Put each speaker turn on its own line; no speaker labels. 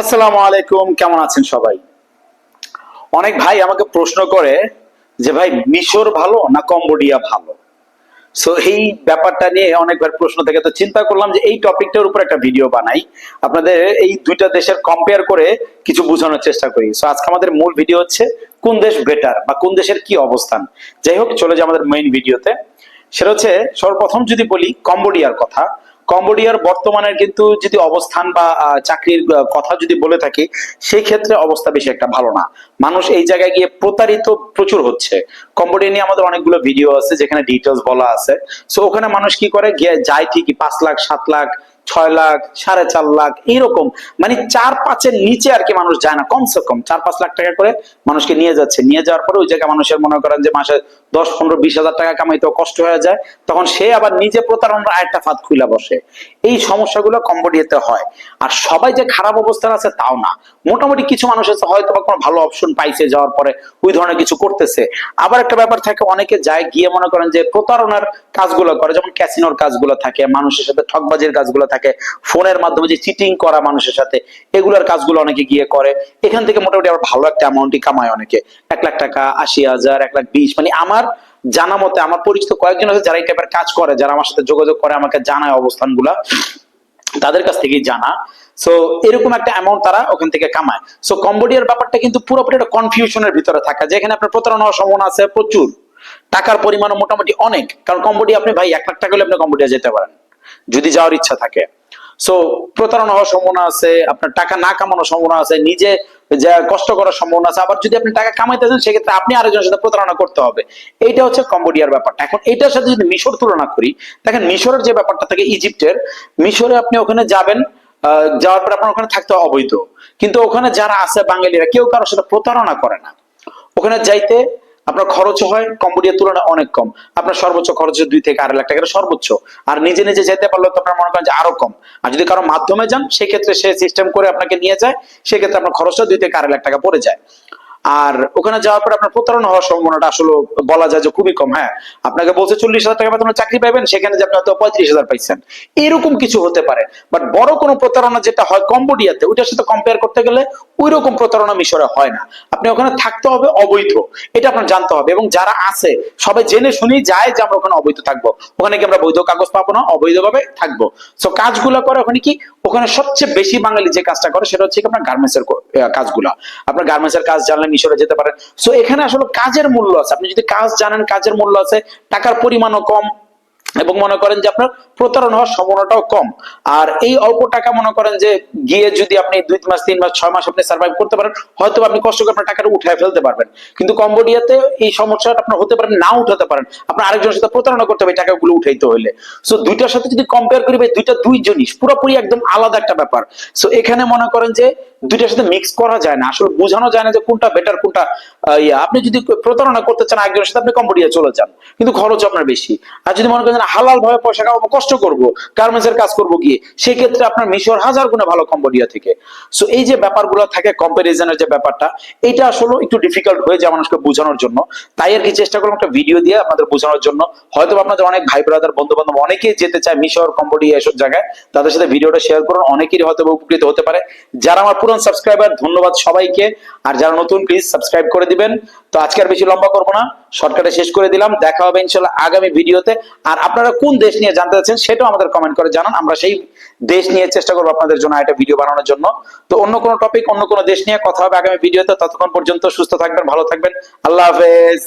আসসালামু আলাইকুম, কেমন আছেন সবাই? অনেক ভাই আমাকে প্রশ্ন করে যে, ভাই, মিশর ভালো না কম্বোডিয়া ভালো? সো এই ব্যাপারটা নিয়ে অনেকবার প্রশ্ন থেকে তো চিন্তা করলাম যে, এই টপিকটার উপর একটা ভিডিও বানাই। আপনাদের এই দুইটা দেশের কম্পেয়ার করে কিছু বোঝানোর চেষ্টা করি। সো আজকে আমাদের মূল ভিডিও হচ্ছে, কোন দেশ বেটার বা কোন দেশের কি অবস্থান? যাই হোক, চলে যায় আমাদের মেইন ভিডিওতে সেটা হচ্ছে, সর্বপ্রথম যদি বলি, কম্বোডিয়ার কথা। কম্বোডিয়ার বর্তমানের কিন্তু যদি অবস্থান বা চাকরির কথা যদি বলে থাকি সেই ক্ষেত্রে অবস্থা বেশি একটা ভালো না। মানুষ এই জায়গায় গিয়ে প্রতারিত প্রচুর হচ্ছে। কম্বোডিয়া নিয়ে আমাদের অনেকগুলো ভিডিও আছে যেখানে ডিটেলস বলা আছে। সো ওখানে মানুষ কি করে যায় ঠিকই পাঁচ লাখ, সাত লাখ ছয় লাখ, সাড়ে চার লাখ, এইরকম। মানে চার পাঁচের নিচে আর কি মানুষ যায় না, কমসে কম। চার পাঁচ লাখ টাকা করে মানুষকে নিয়ে যাচ্ছে। নিয়ে যাওয়ার পরে ওই জায়গায় মানুষের মনে করেন যে মাসে দশ, পনেরো, বিশ হাজার টাকা কষ্ট হয়ে যায়। তখন সে আবার নিজে প্রতারণার ফাঁদ খুলে বসে। এই সমস্যাগুলো কম্বোডিয়াতে হয়। আর সবাই যে খারাপ অবস্থায় আছে তাও না। মোটামুটি কিছু মানুষ আছে হয়তো বা কোনো ভালো অপশন পাইছে যাওয়ার পরে ওই ধরনের কিছু করতেছে। আবার একটা ব্যাপার থাকে, অনেকে যায় গিয়ে মনে করেন যে প্রতারণার কাজগুলো করে, যেমন ক্যাসিনোর কাজগুলো থাকে, মানুষের সাথে ঠকবাজির কাজগুলো থাকে ফোনের মাধ্যমে যে চিটিং করা মানুষের সাথে, এগুলোর কাজগুলো অনেকে গিয়ে করে। এখান থেকে মোটামুটি আবার ভালো একটা অ্যামাউন্টই কামায় অনেকে। এক লাখ টাকা, আশি হাজার, এক লাখ বিশ। মানে আমার জানা মতে, আমার পরিচিত কয়েকজন আছে যারা এই টাইপের কাজ করে, যারা আমার সাথে যোগাযোগ করে, আমাকে জানায় অবস্থানগুলা। তাদের কাছ থেকেই জানা। সো এরকম একটা অ্যামাউন্ট তারা ওখান থেকে কামায়। সো কম্বোডিয়ার ব্যাপারটা কিন্তু পুরোপুরি একটা কনফিউশনের ভিতরে থাকা। যেখানে আপনার প্রতারণা হওয়ার সম্ভাবনা আছে প্রচুর। টাকার পরিমাণও মোটামুটি অনেক। কারণ কম্বোডিয়া আপনি ভাই, এক লাখ টাকা হলে আপনি কম্বোডিয়া যেতে পারেন। যদি যাওয়ার ইচ্ছা থাকে। সো প্রতারণা হওয়ার সম্ভাবনা আছে, আপনার টাকা না কামানোর সম্ভাবনা আছে, নিজে যা কষ্ট করার সম্ভাবনা আছে, আবার যদি আপনি টাকা কামাইতে চান, সেক্ষেত্রে আপনি আরেকজনের সাথে প্রতারণা করতে হবে। এইটা হচ্ছে কম্বোডিয়ার ব্যাপারটা। এখন এটার সাথে যদি মিশর তুলনা করি, দেখেন মিশরের যে ব্যাপারটা থাকে ইজিপ্টের, মিশরে আপনি ওখানে যাবেন যাওয়ার পর আপনার ওখানে থাকতে অবৈধ। কিন্তু ওখানে যারা আছে বাঙালিরা, কেউ কারোর সাথে প্রতারণা করে না। ওখানে যাইতে আপনার খরচ হয় কম্বোডিয়ার তুলনায় অনেক কম। আপনার সর্বোচ্চ খরচ দুই থেকে আড়াই লাখ টাকা সর্বোচ্চ। আর নিজে নিজে যেতে পারলে তো আপনার মনে করেন যে আরও কম। আর যদি কারও মাধ্যমে যান, সেক্ষেত্রে সে সিস্টেম করে আপনাকে নিয়ে যায়, সেক্ষেত্রে আপনার খরচটা দুই থেকে আড়াই লাখ টাকা পড়ে যায়। আর ওখানে যাওয়ার পর আপনার প্রতারণা হওয়ার সম্ভাবনাটা আসলে বলা যায় যে খুবই কম হ্যাঁ। আপনাকে বলছে চল্লিশ হাজার টাকা বেতনে চাকরি পাবেন সেখানে যে আপনি হয়তো পঁয়ত্রিশ হাজার পাইছেন। এরকম কিছু হতে পারে। বাট বড় কোনো প্রতারণা যেটা হয় কম্বোডিয়াতে, ওইটার সাথে কম্পেয়ার করতে গেলে ওই রকম প্রতারণা মিশরে হয় না। আপনি ওখানে থাকতে হবে অবৈধ। এটা আপনার জানতে হবে। এবং যারা আছে, সবাই জেনে শুনেই যায় যে আমরা ওখানে অবৈধ থাকব। ওখানে কি আমরা বৈধ কাগজ পাবো না? অবৈধভাবে থাকব। সো কাজগুলো করে ওখানে কি? ওখানে সবচেয়ে বেশি বাঙালি যে কাজটা করে সেটা হচ্ছে আপনার গার্মেন্টস এর কাজগুলো। আপনার গার্মেন্টস এর কাজ জানলে মিশরে যেতে পারেন। সো এখানে আসলে কাজের মূল্য আছে। আপনি যদি কাজ জানেন কাজের মূল্য আছে, টাকার পরিমাণও কম এবং মনে করেন যে আপনার প্রতারণা হওয়ার সম্ভাবনাটাও কম। আর এই অল্প টাকা মনে করেন যে গিয়ে যদি আপনি দুই মাস, তিন মাস, ছয় মাস আপনি সার্ভাইভ করতে পারেন হয়তো আপনি কষ্ট করে আপনার টাকাটা উঠায় ফেলতে পারবেন। কিন্তু কম্বোডিয়াতে এই সমস্যাটা আপনার হতে পারেন না উঠাতে পারেন। আপনার আরেকজনের সাথে প্রতারণা করতে হবে টাকাগুলো উঠাইতে হইলে। সো দুইটার সাথে যদি কম্পেয়ার করি ভাই, দুইটা দুই জিনিস, পুরোপুরি একদম আলাদা একটা ব্যাপার। সো এখানে মনে করেন যে দুইটার সাথে মিক্স করা যায় না। আসলে বোঝানো যায় না যে কোনটা বেটার কোনটা ইয়া। আপনি যদি প্রতারণা করতে চান একজনের সাথে আপনি কম্বোডিয়া চলে যান। কিন্তু খরচ আপনার বেশি। আর যদি মনে করেন হালাল ভাবে পয়সা কামাবো, কষ্ট করব গার্মেন্টস এর কাজ করব গিয়ে সেই ক্ষেত্রে আপনার মিশর হাজার গুণে ভালো কম্বোডিয়া থেকে। সো এই যে ব্যাপারগুলো থাকে কম্পারিজনের যে ব্যাপারটা, এটা আসলে একটু ডিফিকাল্ট হয়ে যায় মানুষকে বোঝানোর জন্য। তাই আর কি চেষ্টা করলাম একটা ভিডিও দিয়ে আপনাদের বোঝানোর জন্য। হয়তো আপনাদের অনেক ভাই ব্রাদার বন্ধু বান্ধব অনেকেই যেতে চায় মিশর, কম্বোডিয়া এসব জায়গায়। তাদের সাথে ভিডিওটা শেয়ার করুন, অনেকেরই হয়তো উপকৃত হতে পারে। যারা আমার পুরনো সাবস্ক্রাইবার ধন্যবাদ সবাইকে। আর যারা নতুন প্লিজ সাবস্ক্রাইব করে দিবেন। তো আজকে আর বেশি লম্বা করব না। শর্টকাটে শেষ করে দিলাম। দেখা হবে ইনশাল্লাহ আগামী ভিডিওতে আর আপনারা কোন দেশ নিয়ে জানতে চাচ্ছেন সেটাও আমাদের কমেন্ট করে জানান। আমরা সেই দেশ নিয়ে চেষ্টা করব আপনাদের জন্য একটা ভিডিও বানানোর জন্য। তো অন্য কোনো টপিক অন্য কোনো দেশ নিয়ে কথা হবে আগামী ভিডিওতে ততক্ষণ পর্যন্ত সুস্থ থাকবেন, ভালো থাকবেন। আল্লাহ হাফেজ।